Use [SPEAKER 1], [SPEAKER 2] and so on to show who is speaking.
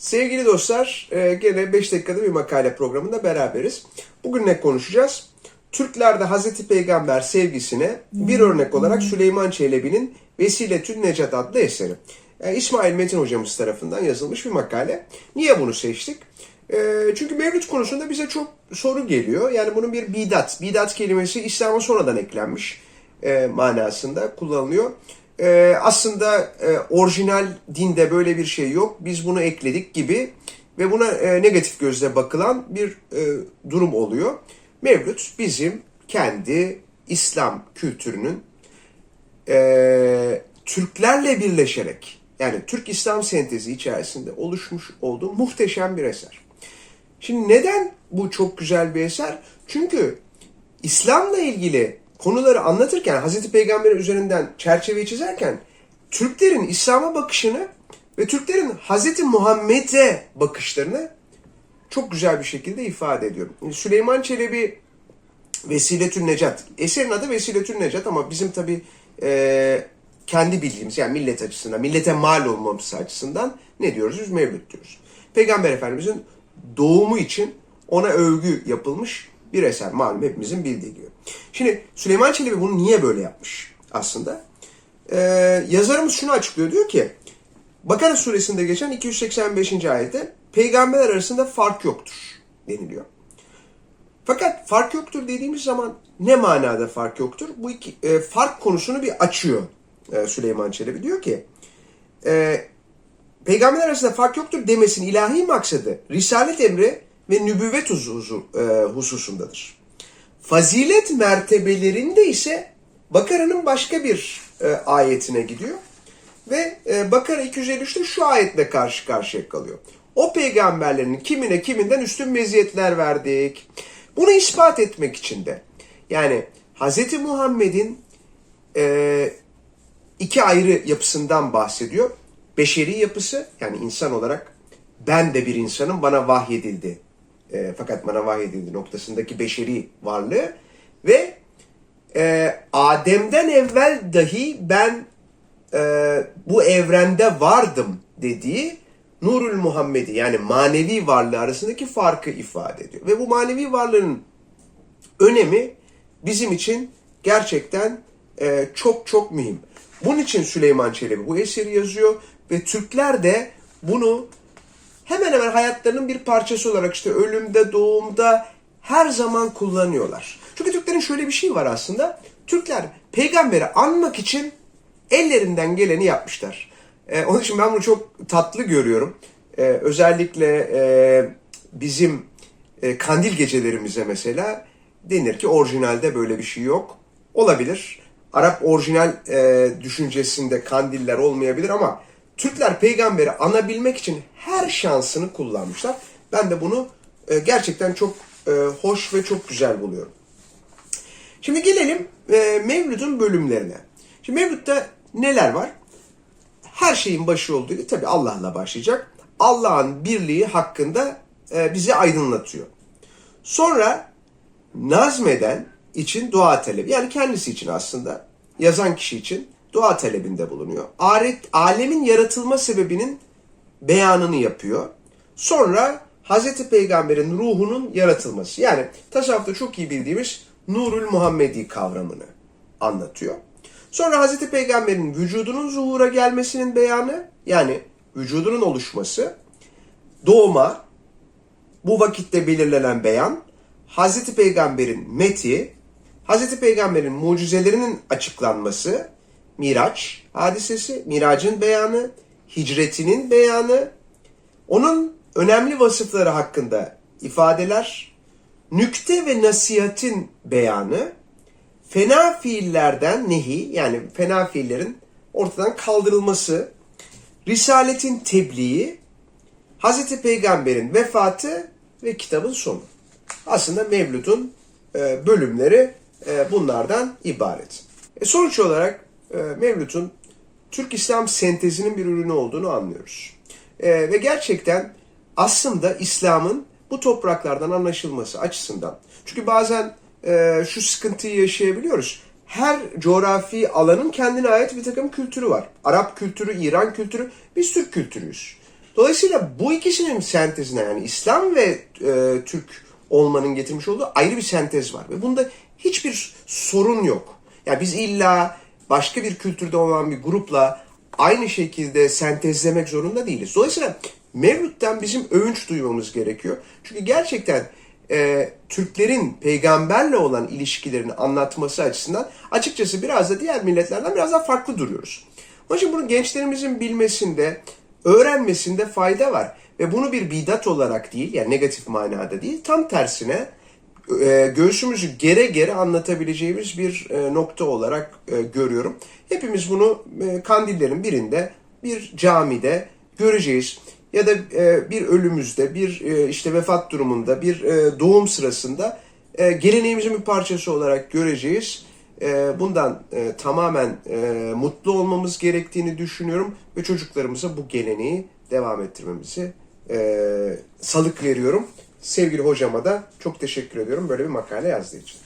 [SPEAKER 1] Sevgili dostlar, e, gene 5 dakikada bir makale programında beraberiz. Bugün ne konuşacağız? Türklerde Hazreti Peygamber sevgisine bir örnek olarak Süleyman Çelebi'nin Vesiletün Necat adlı eseri. E, İsmail Metin hocamız tarafından yazılmış bir makale. Niye bunu seçtik? E, Çünkü Mevlüt konusunda bize çok soru geliyor. Yani bunun bir bidat, bidat kelimesi İslam'a sonradan eklenmiş manasında kullanılıyor. Ee, aslında e, orijinal dinde böyle bir şey yok. Biz bunu ekledik gibi ve buna e, negatif gözle bakılan bir e, durum oluyor. Mevlüt bizim kendi İslam kültürünün e, Türklerle birleşerek yani Türk İslam sentezi içerisinde oluşmuş olduğu muhteşem bir eser. Şimdi neden bu çok güzel bir eser? Çünkü İslam'la ilgili konuları anlatırken, Hazreti Peygamber üzerinden çerçeveyi çizerken Türklerin İslam'a bakışını ve Türklerin Hazreti Muhammed'e bakışlarını çok güzel bir şekilde ifade ediyor. Süleyman Çelebi Vesiletün Necat. Eserin adı Vesiletün Necat ama bizim tabi kendi bildiğimiz yani millet açısından, millete mal olmamız açısından ne diyoruz? Biz Mevlüt diyoruz. Peygamber Efendimizin doğumu için ona övgü yapılmış bir eser. Malum hepimizin bildiği gibi. Şimdi Süleyman Çelebi bunu niye böyle yapmış aslında? Ee, yazarımız şunu açıklıyor. Diyor ki Bakara suresinde geçen 285. ayette peygamberler arasında fark yoktur deniliyor. Fakat fark yoktur dediğimiz zaman ne manada fark yoktur? Bu iki, e, fark konusunu bir açıyor e, Süleyman Çelebi. Diyor ki e, peygamberler arasında fark yoktur demesinin ilahi maksadı risalet emri ve nübüvvet hususu, e, hususundadır. Fazilet mertebelerinde ise Bakara'nın başka bir e, ayetine gidiyor. Ve e, Bakara 253'te şu ayetle karşı karşıya kalıyor. O peygamberlerin kimine kiminden üstün meziyetler verdik. Bunu ispat etmek için de yani Hz. Muhammed'in e, iki ayrı yapısından bahsediyor. Beşeri yapısı yani insan olarak ben de bir insanım bana vahyedildi. E, fakat bana vahyedildi noktasındaki beşeri varlığı ve e, Adem'den evvel dahi ben e, bu evrende vardım dediği Nurul Muhammedi yani manevi varlığı arasındaki farkı ifade ediyor. Ve bu manevi varlığın önemi bizim için gerçekten e, çok çok mühim. Bunun için Süleyman Çelebi bu eseri yazıyor ve Türkler de bunu hemen hemen hayatlarının bir parçası olarak işte ölümde, doğumda her zaman kullanıyorlar. Çünkü Türklerin şöyle bir şey var aslında. Türkler peygamberi anmak için ellerinden geleni yapmışlar. Ee, onun için ben bunu çok tatlı görüyorum. Ee, özellikle e, bizim e, kandil gecelerimize mesela denir ki orijinalde böyle bir şey yok. Olabilir. Arap orijinal e, düşüncesinde kandiller olmayabilir ama Türkler peygamberi anabilmek için her şansını kullanmışlar. Ben de bunu e, gerçekten çok e, hoş ve çok güzel buluyorum. Şimdi gelelim e, Mevlüt'ün bölümlerine. Şimdi Mevlüt'te neler var? Her şeyin başı olduğu gibi tabi Allah'la başlayacak. Allah'ın birliği hakkında e, bizi aydınlatıyor. Sonra nazmeden için dua talebi. Yani kendisi için aslında yazan kişi için dua talebinde bulunuyor. Alet, alemin yaratılma sebebinin beyanını yapıyor. Sonra Hazreti Peygamber'in ruhunun yaratılması. Yani tasavvufta çok iyi bildiğimiz Nurul Muhammedi kavramını anlatıyor. Sonra Hazreti Peygamber'in vücudunun zuhura gelmesinin beyanı yani vücudunun oluşması, doğuma, bu vakitte belirlenen beyan, Hazreti Peygamber'in meti, Hazreti Peygamber'in mucizelerinin açıklanması, Miraç hadisesi, Miracın beyanı, hicretinin beyanı, onun önemli vasıfları hakkında ifadeler, nükte ve nasihatin beyanı, fena fiillerden nehi yani fena fiillerin ortadan kaldırılması, risaletin tebliği, Hazreti Peygamber'in vefatı ve kitabın sonu. Aslında Mevlüt'ün e, bölümleri e, bunlardan ibaret. E, sonuç olarak Mevlüt'ün Türk İslam sentezinin bir ürünü olduğunu anlıyoruz. E, ve gerçekten aslında İslam'ın bu topraklardan anlaşılması açısından. Çünkü bazen e, şu sıkıntıyı yaşayabiliyoruz. Her coğrafi alanın kendine ait bir takım kültürü var. Arap kültürü, İran kültürü, biz Türk kültürüyüz. Dolayısıyla bu ikisinin sentezine yani İslam ve e, Türk olmanın getirmiş olduğu ayrı bir sentez var. Ve bunda hiçbir sorun yok. Yani biz illa başka bir kültürde olan bir grupla aynı şekilde sentezlemek zorunda değiliz. Dolayısıyla Mevlüt'ten bizim övünç duymamız gerekiyor. Çünkü gerçekten e, Türklerin peygamberle olan ilişkilerini anlatması açısından açıkçası biraz da diğer milletlerden biraz daha farklı duruyoruz. Onun için bunu gençlerimizin bilmesinde, öğrenmesinde fayda var. Ve bunu bir bidat olarak değil, yani negatif manada değil, tam tersine e, göğsümüzü gere gere anlatabileceğimiz bir e, nokta olarak e, görüyorum. Hepimiz bunu e, kandillerin birinde, bir camide göreceğiz. Ya da e, bir ölümümüzde, bir e, işte vefat durumunda, bir e, doğum sırasında e, geleneğimizin bir parçası olarak göreceğiz. E, bundan e, tamamen e, mutlu olmamız gerektiğini düşünüyorum ve çocuklarımıza bu geleneği devam ettirmemizi e, salık veriyorum. Sevgili hocama da çok teşekkür ediyorum böyle bir makale yazdığı için.